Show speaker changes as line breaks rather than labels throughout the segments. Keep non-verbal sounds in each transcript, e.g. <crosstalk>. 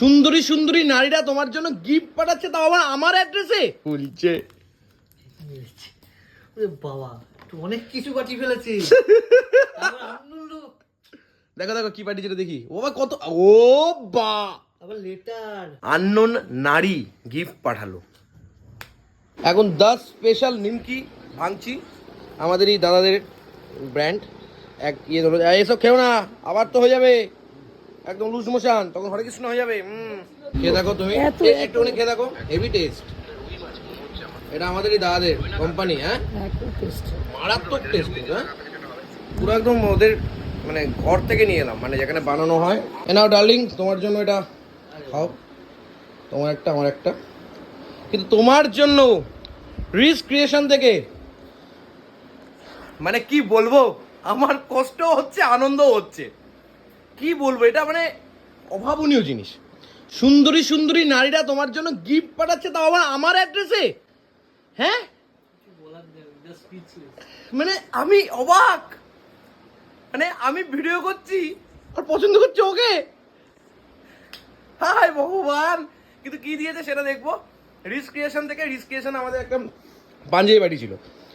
সুন্দরী সুন্দরী নারীরা তোমার জন্য গিফট পাঠাচ্ছে তাও আবার আমার অ্যাড্রেসে বলছে
বাবা তুই অনেক কিছু পাঠিয়ে ফেলেছিস।
দেখো দেখো কি পাঠিয়েছে দেখি। ও বা কত ও বা!
আবার লেটার
আননোন নারী গিফট পাঠালো। এখন দা স্পেশাল নিমকি ভাঙছি আমাদের এই দাদাদের ব্র্যান্ড এক ইয়ে ধরো এসব খেও না আবার তো হয়ে যাবে। একদম লুজ মোশন তখন হরে কৃষ্ণ হয়ে যাবে হুম। খেয়ে দেখো তুমি। একটুখানি খেয়ে দেখো হেভি টেস্ট এটা আমাদের এই দাদাদের কোম্পানি হ্যাঁ? মারাত্মক টেস্ট হ্যাঁ? পুরো একদম ওদের মানে ঘর থেকে নিয়ে এলাম মানে যেখানে বানানো হয়। এ নাও ডার্লিং তোমার জন্য এটা খাও। তোমার একটা আমার একটা। কিন্তু তোমার জন্য রিস্ক ক্রিয়েশন থেকে মানে কি বলব আমার কষ্ট হচ্ছে আনন্দ হচ্ছে। কি বলব, এটা মানে অভাবনীয় জিনিস। সুন্দরী সুন্দরী নারীরা তোমার জন্য গিফট পাঠাচ্ছে, তাও আবার আমার অ্যাড্রেসে হ্যাঁ? মানে আমি অবাক। মানে আমি ভিডিও করছি আর পছন্দ করছে ওকে। হাই ভগবান। কিন্তু কি দিয়েছে সেটা দেখব। রিস্ক ক্রিয়েশন থেকে রিস্ক ক্রিয়েশন আমাদের একটা পাঞ্জাবি বাড়ি ছিল।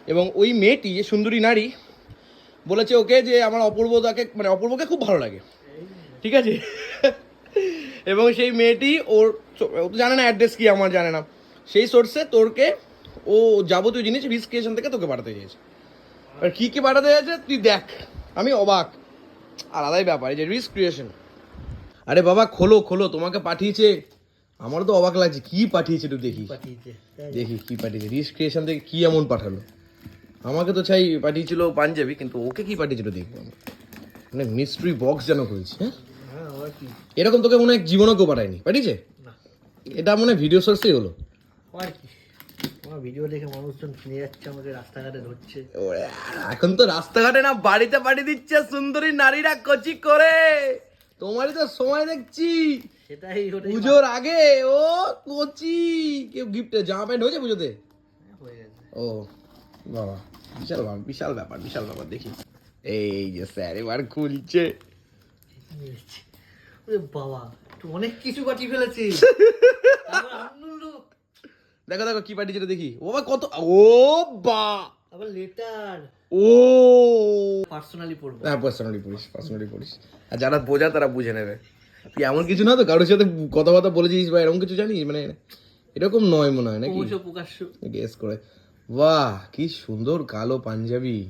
এবং ওই মেয়েটি, যে সুন্দরী নারী, বলেছে ওকে যে আমার অপূর্বতাকে মানে অপূর্বকে খুব ভালো লাগে। ঠিক আছে? এবং সেই মেয়েটি ওর ও তো জানে না অ্যাড্রেস কি আমার জানে না। সেই সোর্সে তোরকে ও যাবতীয় জিনিস রিস্ক ক্রিয়েশন থেকে তোকে পাঠাতে চেয়েছে। আর কী কী পাঠাতে চাইছে তুই দেখ। আমি অবাক। আলাদাই ব্যাপার এই যে রিস্ক ক্রিয়েশন আরে বাবা খোলো খোলো তোমাকে পাঠিয়েছে। আমারও তো অবাক লাগছে কি পাঠিয়েছে তুই দেখি। দেখি কি পাঠিয়েছে। রিস্ক ক্রিয়েশন থেকে কি এমন পাঠালো? আমাকে তো চাই পাঠিয়েছিল পাঞ্জাবি কিন্তু ওকে কি পাঠিয়েছিল দেখব মানে মিস্ট্রি বক্স যেন করেছে হ্যাঁ? এরকম তোকে মনে হয় জীবনও কেউ পাঠায়নি পাঠিয়েছে? এটা মনে হয় ভিডিও সোর্সেই হলো।
আর কি? ভিডিও দেখে মানুষজন কিনে যাচ্ছে আমাকে রাস্তাঘাটে ধরছে।
এখন তো রাস্তাঘাটে না বাড়িতে পাঠিয়ে দিচ্ছে সুন্দরী নারীরা কচি করে। তোমারই তো সময় দেখছি।
সেটাই
পুজোর আগে ও কচি। কেউ গিফটে জামা প্যান্ট হয়েছে পুজোতে? ও বাবা বিশাল ব্যাপার বিশাল ব্যাপার বিশাল ব্যাপার দেখি। এই যে স্যার এবার খুলছে।
বাবা অনেক কিছু ফেলেছিস। <laughs> আবার
দেখো দেখো কি পাঠিয়েছে এটা দেখি। ও কত ও বা।
আবার লেটার
ও।
পার্সোনালি পড়ব।
হ্যাঁ পার্সোনালি পড়িস পার্সোনালি পড়িস। আর যারা বোঝা তারা বুঝে নেবে। তুই এমন কিছু না তো কারোর সাথে কথা কথা বলেছিস বা এরকম কিছু জানিস? মানে এরকম নয় মনে হয় নাকি?
প্রকাশ্য
গেস করে। বাহ কি সুন্দর কালো পাঞ্জাবি।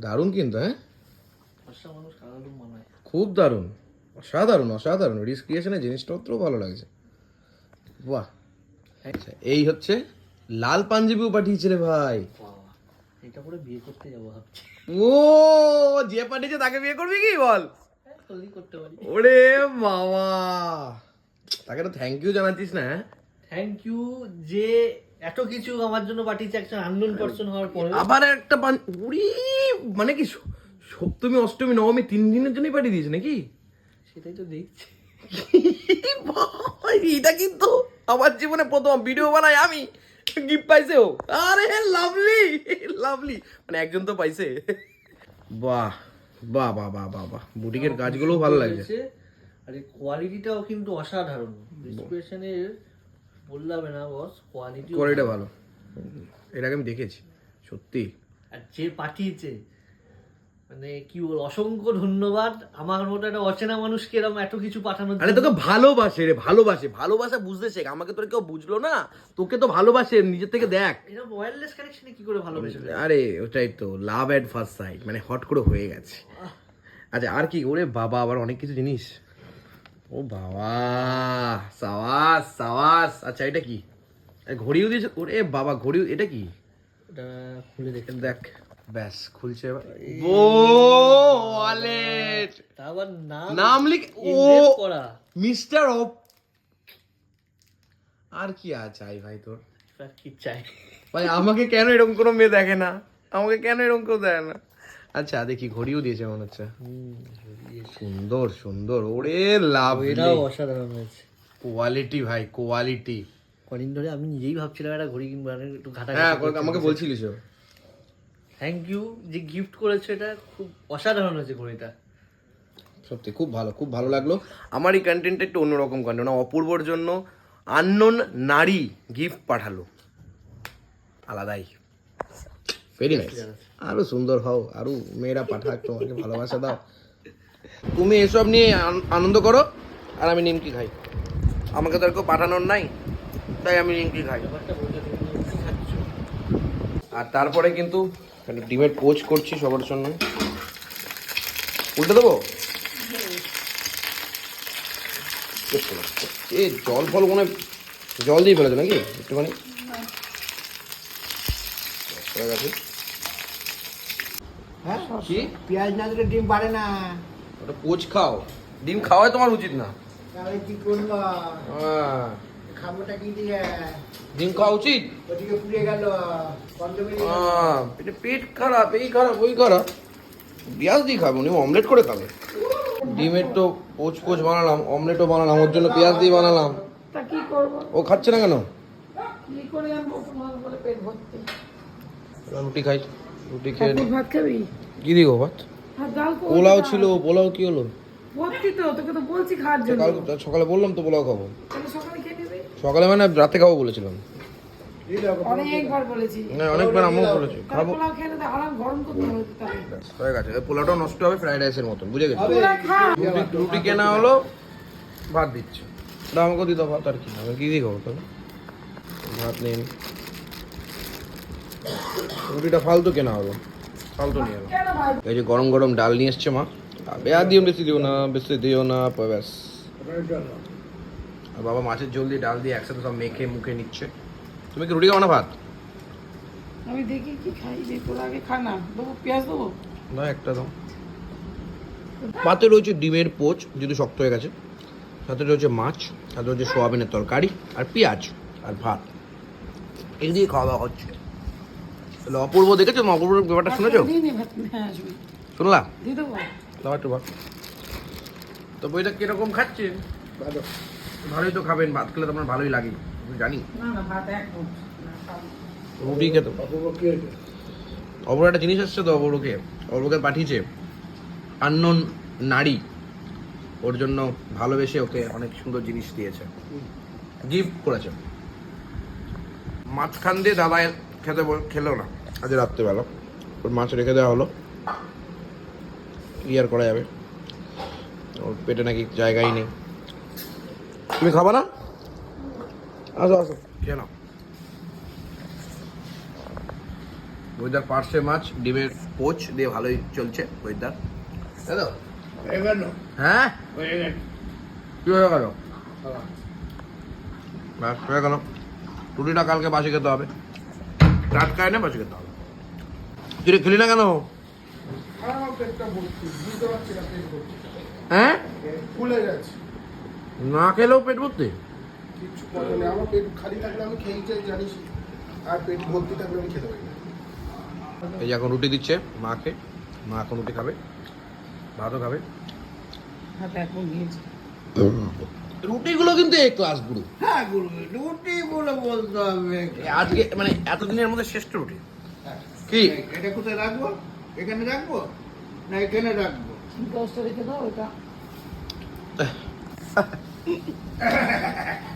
দারুণ কিন্তু হ্যাঁ? খুব দারুণ অসাধারণ অসাধারণ। রিস্ক ক্রিয়েশনের জিনিসপত্রও ভালো লাগছে। বাহ। আচ্ছা এই হচ্ছে লাল পাঞ্জাবিও পাঠিয়েছে রে ভাই।
এটা পরে বিয়ে করতে যাব ভাবছি।
ও যে পাঠিয়েছে তাকে বিয়ে করবি কি বল?
হ্যাঁ,
ওরে বাবা। তাকে তো থ্যাংক ইউ জানাচ্ছিস না?
থ্যাংক ইউ যে এত কিছু আমার জন্য পাঠিয়েছে একজন আননোন পার্সন হওয়ার পরে
আবার একটা পান মানে কি স- সপ্তমী অষ্টমী নবমী তিন দিনের জন্যই পাঠিয়ে দিয়েছে নাকি?
সেটাই তো দেখছি।
এটা কিন্তু আমার জীবনে প্রথম ভিডিও বানাই আমি। গিফট পাইছে ও। আরে লাভলি লাভলি মানে একজন তো পাইছে। বাহ বাহ বাহ বাহ বাহ বাহ। বুটিকের কাজগুলো ভালো লাগছে।
আর এই কোয়ালিটিটাও কিন্তু অসাধারণ। ডিসক্রিপশনের বললাম না বস কোয়ালিটি
কোয়ালিটা ভালো। এটাকে আমি দেখেছি সত্যি।
আর যে পাঠিয়েছে মানে কি বল অসংখ্য ধন্যবাদ। আমার মতো একটা অচেনা মানুষকে এরকম এত কিছু পাঠানোর
আরে তোকে ভালোবাসে রে ভালোবাসে ভালোবাসা বুঝতে শেখ। আমাকে তোর কেউ বুঝলো না? তোকে তো ভালোবাসে নিজের থেকে দেখ।
এরকম ওয়্যারলেস কানেকশনে কি করে ভালোবেসে
আরে ওটাই তো লাভ অ্যাট ফার্স্ট সাইট মানে হট করে হয়ে গেছে। আচ্ছা আর কি ওরে বাবা আবার অনেক কিছু জিনিস। ও বাবা সাওয়াস সাওয়াস আচ্ছা এটা কি? ঘড়িও দিয়েছে? ওরে বাবা ঘড়িও এটা কি?
এটা খুলে দেখে
দেখ। ব্যাস খুলছে ও ওয়ালেট!
তা আবার নাম
নাম লিখ ও
করা।
মিস্টার অফ আর কি চাই ভাই তোর?
কি চাই?
ভাই আমাকে কেন এরকম কোনো মেয়ে দেখে না? আমাকে কেন এরকম কেউ দেয় না? আচ্ছা দেখি ঘড়িও দিয়েছে মনে হচ্ছে। সুন্দর সুন্দর ওরে লাভ
এটাও অসাধারণ হয়েছে।
কোয়ালিটি ভাই কোয়ালিটি।
কদিন ধরে আমি নিজেই ভাবছিলাম একটা ঘড়ি কিনবো একটু ঘাটা
হ্যাঁ আমাকে বলছিলিস।
থ্যাংক ইউ যে গিফট করেছ, এটা খুব অসাধারণ হয়েছে ঘড়িটা।
সত্যি, খুব ভালো খুব ভালো লাগল। আমার এই কন্টেন্টটা একটু অন্যরকম কন্টেন্ট অপূর্বর জন্য আননোন নারী গিফট পাঠালো। আলাদাই। ভেরি নাইস আরও সুন্দর হও, আরও মেয়েরা পাঠাক, তোমাকে ভালোবাসা দাও। তুমি এসব নিয়ে আনন্দ করো, আর আমি নিমকি খাই। আমাকে তো আর কেউ পাঠানোর নাই, তাই আমি নিমকি খাই। আর তারপরে কিন্তু এখানে ডিমের পোচ করছি সবার জন্য। উল্টে দেবো? এ জল ফল মনে জল দিয়ে ফেলেছে নাকি? একটুখানি। হ্যাঁ কি?
পেঁয়াজ না দিলে ডিম পারে না।
ওটা পোচ খাও। ডিম খাওয়াই তোমার উচিত না।
তাহলে কি করব
হ্যাঁ, ডিম খাওয়া উচিত
ওদিকে পুড়ে গেল
পেটে খারাপ এই খারাপ ওই খারাপ। পেঁয়াজ দিয়ে খাব উনি অমলেট করে খাবে ডিমের তো পোচ পোচ বানালাম অমলেটও বানালাম ওর জন্য পেঁয়াজ দিয়ে বানালাম।
তা কি করব?
ও খাচ্ছে না কেন?
কি করে আনব তোমার বলে পেট ভর্তি?
রুটি খাই রুটি খেয়ে
তুই ভাত খাবি?
কি ভাত? পোলাও ছিল পোলাও কি হলো?
ভর্তি তো তোকে তো বলছি খাওয়ার জন্য।
সকালে বললাম তো পোলাও খাব।
সকালে
সকালে মানে রাতে খাব বলেছিলাম।
অনেকবার বলেছি।
না অনেকবার আমিও বলেছি। খাব। হয়ে গেছে। নষ্ট হবে ফ্রাইড রাইসের মতন বুঝে গেছি? রুটি কেনা হলো ভাত দিচ্ছে। না আমাকে দিত ভাত আর কি আমি কি দিয়ে খাব তাহলে? ভাত নেই রুটিটা ফালতু কেনা হলো। ফালতু নিয়ে এলো। এই যে গরম গরম ডাল নিয়ে এসছে মা। বেয়া দিও বেশি দিও না বেশি দিও না ব্যাস। আর বাবা মাছের ঝোল দিয়ে ডাল দিয়ে একসাথে সব মেখে মুখে নিচ্ছে। তুমি কি রুটি খাও না ভাত?
আমি দেখি কি খাই যে তোরা আগে খানা দেবো পেঁয়াজ দেবো?
না একটা দাও। ভাতে রয়েছে ডিমের পোচ যেহেতু শক্ত হয়ে গেছে। সাথে রয়েছে মাছ সাথে রয়েছে সোয়াবিনের তরকারি আর পেঁয়াজ আর ভাত। এই দিয়ে খাওয়া দাওয়া হচ্ছে। তাহলে অপূর্ব দেখেছ? অপূর্ব ব্যাপারটা শুনেছো?
হ্যাঁ শুনি।
শুনলা? দাও একটু ভাত। তো বইটা কীরকম খাচ্ছে?
ভালো।
ভালোই তো খাবেন ভাত খেলে তো আপনার ভালোই লাগে জানি।
না না ভাত একদম। না, খাব।
রুটি খেতে অপর একটা জিনিস আসছে তো অপরকে অপরকে পাঠিয়েছে আননোন নারী। ওর জন্য ভালোবেসে ওকে অনেক সুন্দর জিনিস দিয়েছে। গিফট করেছে। মাঝখান দিয়ে দাদা খেতে খেলো না। আজ রাত্রেবেলা। ওর মাছ রেখে দেওয়া হলো। কি আর করা যাবে। ওর পেটে নাকি জায়গাই নেই। তুমি খাবা না? আসো আসো। খেয়ে নাও। ওইদার পার্শে মাছ ডিমের পোচ দিয়ে ভালোই চলছে তাই তো?
হ্যাঁ?
হয়ে কি হয়ে গেল? ব্যাস হয়ে গেল। রুটিটা কালকে বাসি খেতে হবে। টাটকা এনে বাসি খেতে হবে। তুই খেলি না কেন। হ্যাঁ?
ফুলে যাচ্ছে।
না খেলেও পেট ভর্তি?
কিচ্ছু করে নেই। আমার পেট খালি থাকলে আমি খেয়ে জানিস আর পেট ভর্তি থাকলে আমি খেতে পারি না।
এই এখন রুটি দিচ্ছে মাকে। মা এখন রুটি খাবে। ভাতও খাবে। রুটিগুলো কিন্তু এই ক্লাস গুরু।
হ্যাঁ গুরু রুটি বলে বলতে হবে।
আজকে মানে এতদিনের মধ্যে শ্রেষ্ঠ রুটি? কি?
এটা কোথায় রাখব? এখানে রাখব? না এখানে রাখব?
দশটা রেখে দাও ওটা। ハハハハ!